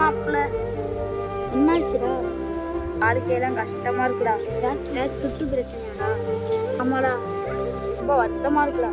மாப்பிள்ள என்னாச்சுடா? வாழ்க்கையெல்லாம் கஷ்டமா இருக்குடா. ஏதாச்சும் துட்டு பிரச்சனையாடா? ஆமாடா. ரொம்ப வருத்தமா இருக்குடா.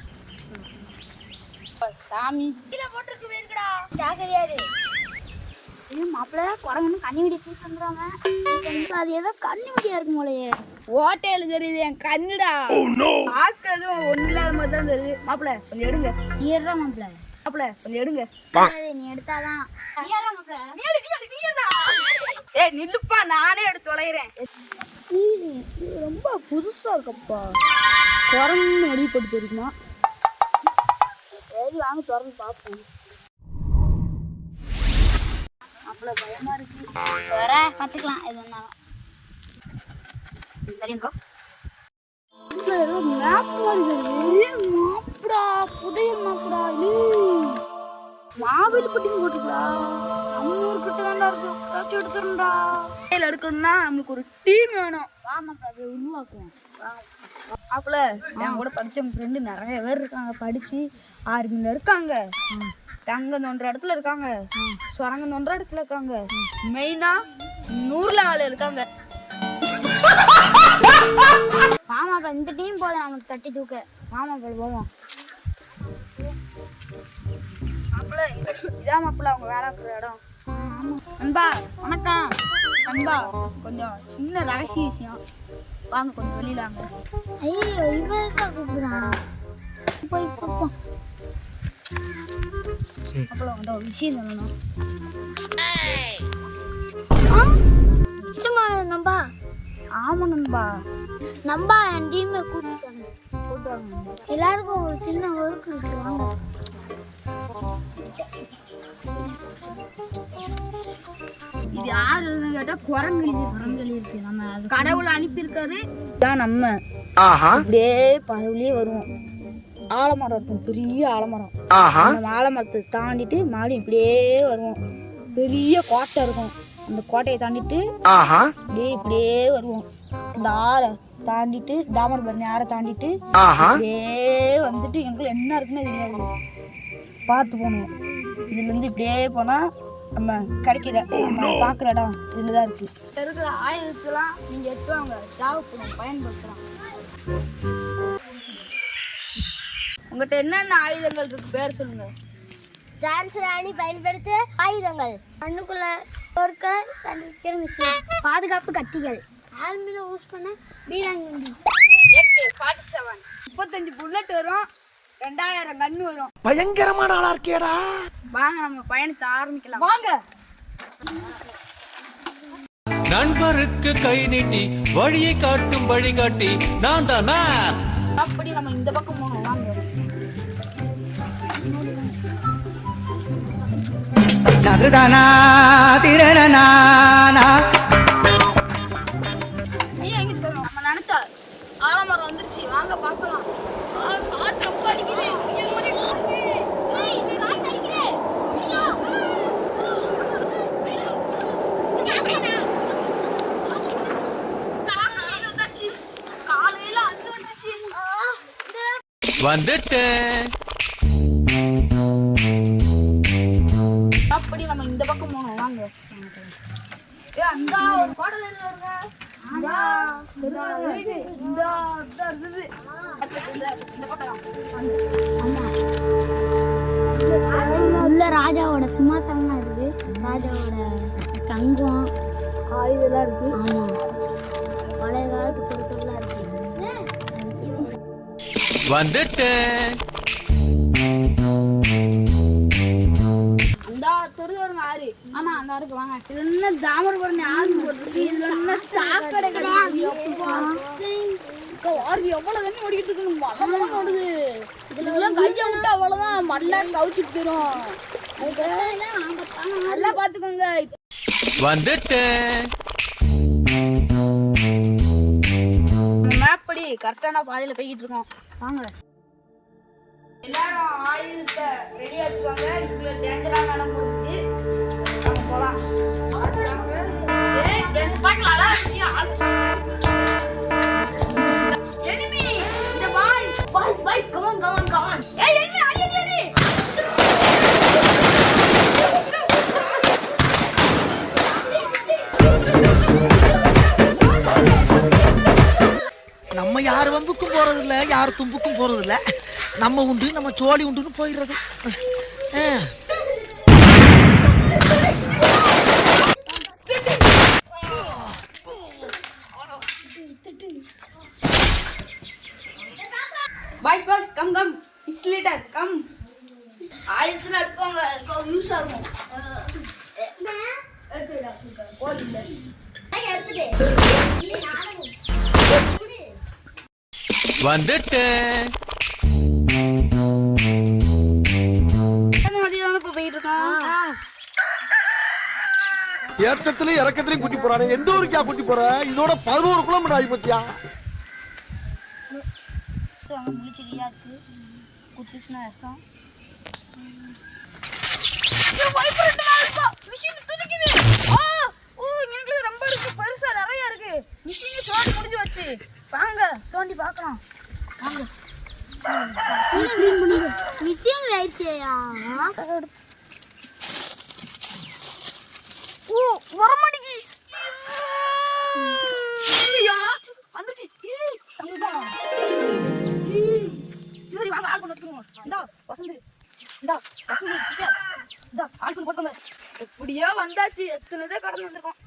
விட மாட்டேன்டா அன்னைக்கு சாமி ஜாக்கிரதையாரு. இது மாப்பிள்ள குரங்குன்னு கண்ணி வெடி தூக்கி வந்துடுறாங்க அது ஏதோ கண்ணி வெடியா இருக்கும் போலயே. ஓட்டையில தெரியுது என் கண்ணுடா. பார்க்கறதும் ஒண்ணு இல்லாத மாதிரி தான் தெரியுது மாப்பிள்ள கொஞ்சம் எடுங்க. ஏறா மாப்பிள்ள. மாப்பிள்ள கொஞ்சம் எடுங்க. நீ எடுத்தாதான். ஏய் நில்லுப்பா நானே எடுத்து தொலைகிறேன். ரொம்ப புதுசா இருக்கப்பா. குரங்கு அடிப்பட்டு இருக்குமா சரி வாங்க திறந்து பார்ப்போம். மாப்பிள்ள பயமா இருக்கு. வர கத்துக்கலாம் எது வந்தாலும். தெரியுது. மாப்பிடா புதிய மாப்பிடா மாவில் பட்டின்னு போட்டுக்கா நம்ம ஊர் கிட்ட தான்டா இருக்கு. காய்ச்சி எடுத்துருண்டா கையில் எடுக்கணும்னா நம்மளுக்கு ஒரு டீம் வேணும். வா மாப்பிள அதை உருவாக்குவோம். மாப்பிள்ள என் கூட படிச்ச ஃப்ரெண்டு நிறைய பேர் இருக்காங்க. படிச்சு ஆர்மியில் இருக்காங்க. தங்கம் தோன்ற இடத்துல இருக்காங்க. சுரங்கம் தோன்ற இடத்துல இருக்காங்க. மெயினா நூறுல ஆள் இருக்காங்க. மாமாப்பிள இந்த டீம் போதும். நமக்கு தட்டி தூக்க. மாமாப்பிள போவோம். மாப்பிள்ள இதான் மாப்பிள்ள அவங்க வேலை இருக்கிற இடம். அன்பா வணக்கம். அன்பா கொஞ்சம் சின்ன ரகசிய விஷயம். வாங்க கொஞ்சம் வெளியில வாங்க. ஐயோ இவருக்கா கூப்பிடுதான் போய் பார்ப்போம். மாப்பிள்ள உங்கள்கிட்ட ஒரு விஷயம் சொல்லணும். சும்மா நம்பா? ஆமா நண்பா. நம்பா என் டீமை கூட்டிட்டு வாங்க எல்லாருக்கும் ஒரு சின்ன ஒர்க் இருக்கு. வாங்க. யாருன்னு கேட்டா குரங்கு குரங்கலி இருக்கு நம்ம அது கடவுள் அனுப்பியிருக்காரு. தான் நம்ம. அப்படியே பதவிலேயே வருவோம். ஆலமரம் இருக்கும். பெரிய ஆலமரம். ஆலமரத்தை தாண்டிட்டு மாடி இப்படியே வருவோம். பெரிய கோட்டை இருக்கும். அந்த கோட்டையை தாண்டிட்டு அப்படியே இப்படியே வருவோம். இந்த ஆறை தாண்டிட்டு தாமரபரணி ஆறை தாண்டிட்டு அப்படியே வந்துட்டு எங்களுக்கு என்ன இருக்குன்னு தெரியாது. பார்த்து போகணும். இதுல இருந்து இப்படியே போனா நம்ம கிடைக்கிற நம்ம பார்க்குற இடம் இதில் தான் இருக்கு இருக்கிற ஆயுதத்தெல்லாம் நீங்க எடுத்துவாங்க தேவைப்படும் பயன்படுத்தலாம். உங்கள்கிட்ட என்னென்ன ஆயுதங்கள் இருக்கு? பேர் சொல்லுங்க. டான்ஸ் ராணி பயன்படுத்த ஆயுதங்கள். கண்ணுக்குள்ள பொருட்களை கண்டுபிடிக்கிற மிஷின். பாதுகாப்பு கத்திகள். ஆர்மியில் யூஸ் பண்ண பீராங்கி. ஏகே ஃபார்ட்டி செவன் முப்பத்தஞ்சு புல்லட் வரும். ரெண்டாயிரம் கன்று வரும். பயங்கரமான ஆளா இருக்கேடா. வாங்க நம்ம பயணத்தை ஆரம்பிக்கலாம். வாங்க. நண்பருக்கு கை நீட்டி வழியை காட்டும் வழிகாட்டி நான் தான் அப்படி நம்ம இந்த பக்கம் போகணும் வாங்க. நதுதானா திரணனானா வந்துட்டேன். அப்படி நம்ம இந்த பக்கம் போகணும் வாங்க. ஏ அந்த ஒரு பாடல் வருங்க. இந்தா. இந்தா, இந்தா உள்ள ராஜாவோட சிம்மாசனம் இருக்கு ராஜாவோட தங்கம். ஆயுதெல்லாம் இருக்கு. ஆமா. பழைய காலத்து வந்துட்டேன். ஆமா அந்த அருக்கு வாங்க. இதுல என்ன தாமரபரணி ஆறு போட்டுருக்கு. இதுல என்ன சாக்கடை கிடையாது ஆறு எவ்வளவு தண்ணி இருக்கு? மழை ஓடுது. இதுல எல்லாம் மண்ணா கவுச்சிட்டு போயிடும் நல்லா பாத்துக்கோங்க வந்துட்டேன். கரெக்டான பாதையில போய்கிட்டு இருக்கோம். வாங்க. எல்லாரும் ஆயுதத்தை ரெடி வச்சுக்கோங்க இதுல டேஞ்சரான இடம் இருக்கு நம்ம போலாம். நம்ம யார் வம்புக்கும் போறது இல்ல யார் தும்புக்கும் போறது இல்ல நம்ம உண்டு நம்ம சோழி உண்டுன்னு போயிடுறது. Boys boys come come it's litre come ஆயிரத்துல எடுத்துக்கோங்க யூஸ் ஆகும். வந்துட்டேன். ஏத்தத்திலயும் இறக்கத்திலயும் கூட்டி போறானே. எந்த ஊருக்கா கூட்டி போற? இதோட பதினோரு கிலோமீட்டர் ஆகி போச்சியா? அங்கே முழிச்சிரியா இருக்கு. குத்துச்சுன்னா ஓ எங்களுக்கு ரொம்ப இருக்கு பெருசா நிறைய இருக்கு. மிஷின் தோண்டி முடிஞ்சு வச்சு வாங்க தோண்டி பார்க்கலாம். வாங்க. நிச்சயம் ஆயிடுச்சேயா ஓ வரமாட்டேங்கி ஐயா வந்துச்சு ஏய், தங்கம். ஏய், சரி வாங்க ஆள் கொண்டு வந்துருவோம் இந்தா வசந்த். இந்தா வசந்த் இந்தா ஆள் கொண்டு போட்டுங்க எப்படியோ வந்தாச்சு. எத்தனை தான் கடந்து வந்திருக்கோம்.